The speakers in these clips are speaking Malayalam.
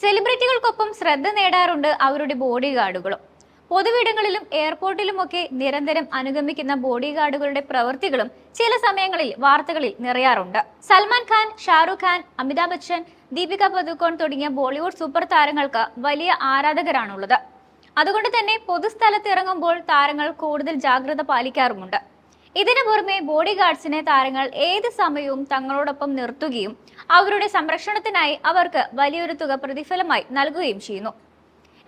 സെലിബ്രിറ്റികൾക്കൊപ്പം ശ്രദ്ധ നേടാറുണ്ട് അവരുടെ ബോഡി ഗാർഡുകളും പൊതുവിടങ്ങളിലും എയർപോർട്ടിലുമൊക്കെ നിരന്തരം അനുഗമിക്കുന്ന ബോഡി ഗാർഡുകളുടെ പ്രവൃത്തികളും ചില സമയങ്ങളിൽ വാർത്തകളിൽ നിറയാറുണ്ട്. സൽമാൻ ഖാൻ ഷാറുഖ് ഖാൻ അമിതാഭ് ബച്ചൻ ദീപിക പദുക്കോൺ തുടങ്ങിയ ബോളിവുഡ് സൂപ്പർ താരങ്ങൾക്ക് വലിയ ആരാധകരാണുള്ളത്. അതുകൊണ്ട് തന്നെ പൊതുസ്ഥലത്ത് ഇറങ്ങുമ്പോൾ താരങ്ങൾ കൂടുതൽ ജാഗ്രത പാലിക്കാറുമുണ്ട്. ഇതിനു പുറമെ ബോഡി ഗാർഡ്സിനെ താരങ്ങൾ ഏത് സമയവും തങ്ങളോടൊപ്പം നിർത്തുകയും അവരുടെ സംരക്ഷണത്തിനായി അവർക്ക് വലിയൊരു തുക പ്രതിഫലമായി നൽകുകയും ചെയ്യുന്നു.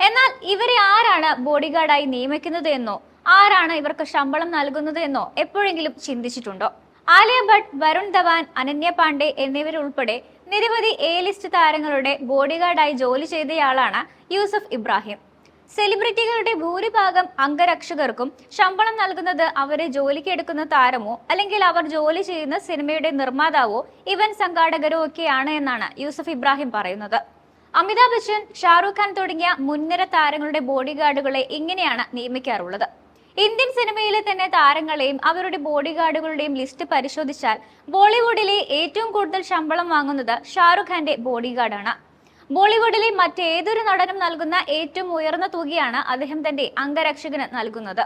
എന്നാൽ ഇവരെ ആരാണ് ബോഡി ഗാർഡായി നിയമിക്കുന്നത് എന്നോ ആരാണ് ഇവർക്ക് ശമ്പളം നൽകുന്നത് എന്നോ എപ്പോഴെങ്കിലും ചിന്തിച്ചിട്ടുണ്ടോ? ആലിയ ഭട്ട് വരുൺ ധവാൻ അനന്യ പാണ്ഡെ എന്നിവരുൾപ്പെടെ നിരവധി എ ലിസ്റ്റ് താരങ്ങളുടെ ബോഡി ഗാർഡായി ജോലി ചെയ്തയാളാണ് യൂസഫ് ഇബ്രാഹിം. സെലിബ്രിറ്റികളുടെ ഭൂരിഭാഗം അംഗരക്ഷകർക്കും ശമ്പളം നൽകുന്നത് അവരെ ജോലിക്ക് എടുക്കുന്ന താരമോ അല്ലെങ്കിൽ അവർ ജോലി ചെയ്യുന്ന സിനിമയുടെ നിർമ്മാതാവോ ഇവൻ സംഘാടകരോ ഒക്കെയാണ് എന്നാണ് യൂസഫ് ഇബ്രാഹിം പറയുന്നത്. അമിതാഭ് ബച്ചൻ ഷാറൂഖ് ഖാൻ തുടങ്ങിയ മുൻനിര താരങ്ങളുടെ ബോഡി ഗാർഡുകളെ ഇങ്ങനെയാണ് നിയമിക്കാറുള്ളത്. ഇന്ത്യൻ സിനിമയിലെ തന്നെ താരങ്ങളെയും അവരുടെ ബോഡി ഗാർഡുകളുടെയും ലിസ്റ്റ് പരിശോധിച്ചാൽ ബോളിവുഡിലെ ഏറ്റവും കൂടുതൽ ശമ്പളം വാങ്ങുന്നത് ഷാറുഖ് ഖാന്റെ ബോഡി ഗാർഡാണ് ബോളിവുഡിലെ മറ്റേതൊരു നടനും നൽകുന്ന ഏറ്റവും ഉയർന്ന തുകയാണ് അദ്ദേഹം തന്റെ അംഗരക്ഷകന് നൽകുന്നത്.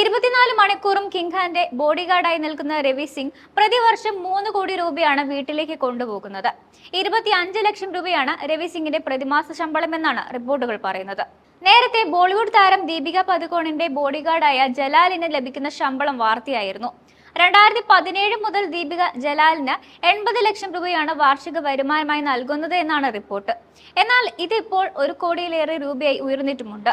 ഇരുപത്തിനാല് മണിക്കൂറും കിങ് ഖാന്റെ ബോഡി ഗാർഡായി നിൽക്കുന്ന രവി സിംഗ് പ്രതിവർഷം മൂന്ന് കോടി രൂപയാണ് വീട്ടിലേക്ക് കൊണ്ടുപോകുന്നത്. ഇരുപത്തി അഞ്ച് ലക്ഷം രൂപയാണ് രവി സിംഗിന്റെ പ്രതിമാസ ശമ്പളം എന്നാണ് റിപ്പോർട്ടുകൾ പറയുന്നത്. നേരത്തെ ബോളിവുഡ് താരം ദീപിക പതുക്കോണിന്റെ ബോഡിഗാർഡായ ജലാലിന് ലഭിക്കുന്ന ശമ്പളം വാർത്തയായിരുന്നു. രണ്ടായിരത്തി പതിനേഴ് മുതൽ ദീപിക ജലാലിന് എൺപത് ലക്ഷം രൂപയാണ് വാർഷിക വരുമാനമായി നൽകുന്നത് എന്നാണ് റിപ്പോർട്ട്. എന്നാൽ ഇതിപ്പോൾ ഒരു കോടിയിലേറെ രൂപയായി ഉയർന്നിട്ടുമുണ്ട്.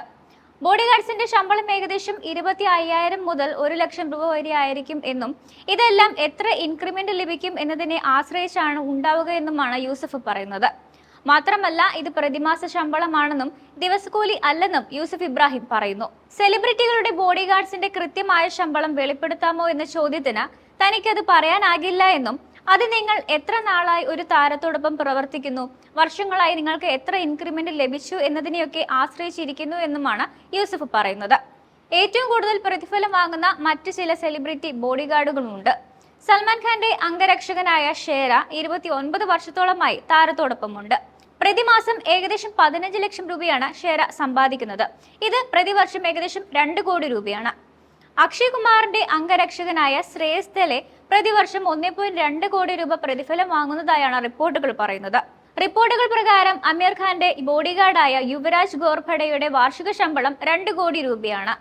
ബോഡി ഗാർഡ്സിന്റെ ശമ്പളം ഏകദേശം ഇരുപത്തി അയ്യായിരം മുതൽ ഒരു ലക്ഷം രൂപ വരെ ആയിരിക്കും എന്നും ഇതെല്ലാം എത്ര ഇൻക്രിമെന്റ് ലഭിക്കും എന്നതിനെ ആശ്രയിച്ചാണ് ഉണ്ടാവുക എന്നുമാണ് യൂസഫ് പറയുന്നത്. മാത്രമല്ല ഇത് പ്രതിമാസ ശമ്പളമാണെന്നും ദിവസക്കൂലി അല്ലെന്നും യൂസഫ് ഇബ്രാഹിം പറയുന്നു. സെലിബ്രിറ്റികളുടെ ബോഡി ഗാർഡ്സിന്റെ കൃത്യമായ ശമ്പളം വെളിപ്പെടുത്താമോ എന്ന ചോദ്യത്തിന് തനിക്കത് പറയാനാകില്ല എന്നും അത് നിങ്ങൾ എത്ര നാളായി ഒരു താരത്തോടൊപ്പം പ്രവർത്തിക്കുന്നു? വർഷങ്ങളായി നിങ്ങൾക്ക് എത്ര ഇൻക്രിമെന്റ് ലഭിച്ചു? എന്നതിനെയൊക്കെ ആശ്രയിച്ചിരിക്കുന്നു എന്നുമാണ് യൂസഫ് പറയുന്നത്. ഏറ്റവും കൂടുതൽ പ്രതിഫലം വാങ്ങുന്ന മറ്റു ചില സെലിബ്രിറ്റി ബോഡി ഗാർഡുകളുമുണ്ട് സൽമാൻ ഖാന്റെ അംഗരക്ഷകനായ ഷേറ ഇരുപത്തി ഒൻപത് വർഷത്തോളമായി താരത്തോടൊപ്പമുണ്ട്. പ്രതിമാസം ഏകദേശം പതിനഞ്ച് ലക്ഷം രൂപയാണ് ഷേറ സമ്പാദിക്കുന്നത്. ഇത് പ്രതിവർഷം ഏകദേശം രണ്ട് കോടി രൂപയാണ്. അക്ഷയ് കുമാറിന്റെ അംഗരക്ഷകനായ ശ്രേയസ് തലെ പ്രതിവർഷം ഒന്നേ പോയിന്റ് രണ്ട് കോടി രൂപ പ്രതിഫലം വാങ്ങുന്നതായാണ് റിപ്പോർട്ടുകൾ പറയുന്നത്. റിപ്പോർട്ടുകൾ പ്രകാരം അമീർ ഖാന്റെ ബോഡിഗാർഡായ യുവരാജ് ഗോർഖഡയുടെ വാർഷിക ശമ്പളം രണ്ട് കോടി രൂപയാണ്.